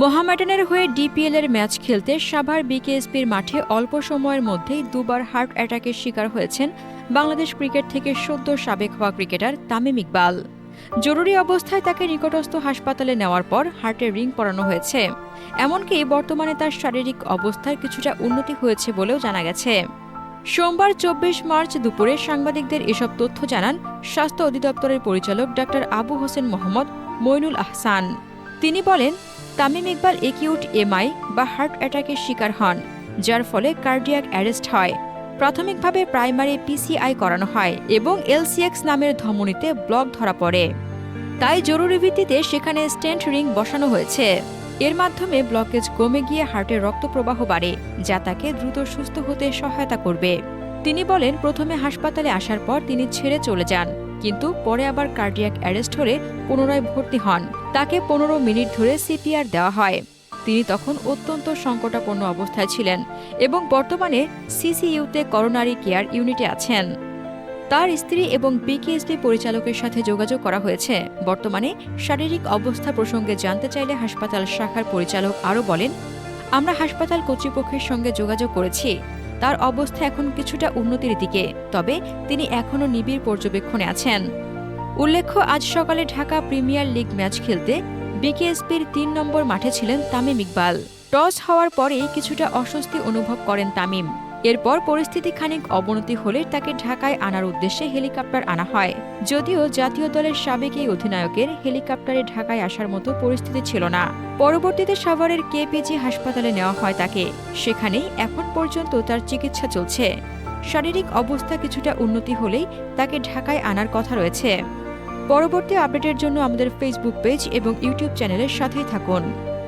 মোহামেডানের হয়ে ডিপিএল এর ম্যাচ খেলতে সাভার বিকেএসপির মাঠে অল্প সময়ের মধ্যেই দুবার হার্ট অ্যাটাকের শিকার হয়েছেন বাংলাদেশ ক্রিকেট থেকে সদ্য সাবেক হওয়া ক্রিকেটার তামিম ইকবাল। জরুরি অবস্থায় তাকে নিকটস্থ হাসপাতালে নেওয়ার পর হার্টের রিং পরানো হয়েছে। এমনকি বর্তমানে তার শারীরিক অবস্থার কিছুটা উন্নতি হয়েছে বলেও জানা গেছে। সোমবার চব্বিশ মার্চ দুপুরে সাংবাদিকদের এসব তথ্য জানান স্বাস্থ্য অধিদপ্তরের পরিচালক ডাক্তার আবু হোসেন মোহাম্মদ মইনুল আহসান। তিনি বলেন তামিম ইকবাল একিউট এমআই বা হার্ট অ্যাটাকের শিকার হন, যার ফলে কার্ডিয়াক অ্যারেস্ট হয়। প্রাথমিকভাবে প্রাইমারি পিসিআই করানো হয় এবং এলসিএক্স নামের ধমনীতে ব্লক ধরা পড়ে। তাই জরুরি ভিত্তিতে সেখানে স্টেন্ট রিং বসানো হয়েছে। এর মাধ্যমে ব্লকেজ কমে গিয়ে হার্টের রক্ত প্রবাহ বাড়ে, যা তাকে দ্রুত সুস্থ হতে সহায়তা করবে। তিনি বলেন, প্রথমে হাসপাতালে আসার পর তিনি ছেড়ে চলে যান। কিন্তু পরে আবার কার্ডিয়াক অ্যারেস্ট হলে পুনরায় ভর্তি হন। তাকে পনেরো মিনিট ধরে সিপিআর দেওয়া হয়। তিনি তখন অত্যন্ত সংকটাপন্ন অবস্থায় ছিলেন এবং বর্তমানে সিসিইউতে করোনারি কেয়ার ইউনিটে আছেন। তার স্ত্রী এবং বিকেএসপি পরিচালকের সাথে যোগাযোগ করা হয়েছে। বর্তমানে শারীরিক অবস্থা প্রসঙ্গে জানতে চাইলে হাসপাতাল শাখার পরিচালক আরও বলেন, আমরা হাসপাতাল কর্তৃপক্ষের সঙ্গে যোগাযোগ করেছি। তার অবস্থা এখন কিছুটা উন্নতির দিকে, তবে তিনি এখনও নিবিড় পর্যবেক্ষণে আছেন। উল্লেখ্য, আজ সকালে ঢাকা প্রিমিয়ার লিগ ম্যাচ খেলতে বিকেএসপির তিন নম্বর মাঠে ছিলেন তামিম ইকবাল। টস হওয়ার পরেই কিছুটা অস্বস্তি অনুভব করেন তামিম। এরপর পরিস্থিতি খানিক অবনতি হলে তাকে ঢাকায় আনার উদ্দেশ্যে হেলিকপ্টার আনা হয়। যদিও জাতীয় দলের সাবেক এই অধিনায়কের হেলিকপ্টারে ঢাকায় আসার মতো পরিস্থিতি ছিল না। পরবর্তীতে সাভারের কেপিজি হাসপাতালে নেওয়া হয় তাকে। সেখানেই এখন পর্যন্ত তার চিকিৎসা চলছে। শারীরিক অবস্থা কিছুটা উন্নতি হলেই তাকে ঢাকায় আনার কথা রয়েছে। পরবর্তী আপডেটের জন্য আমাদের ফেসবুক পেজ এবং ইউটিউব চ্যানেলের সাথেই থাকুন।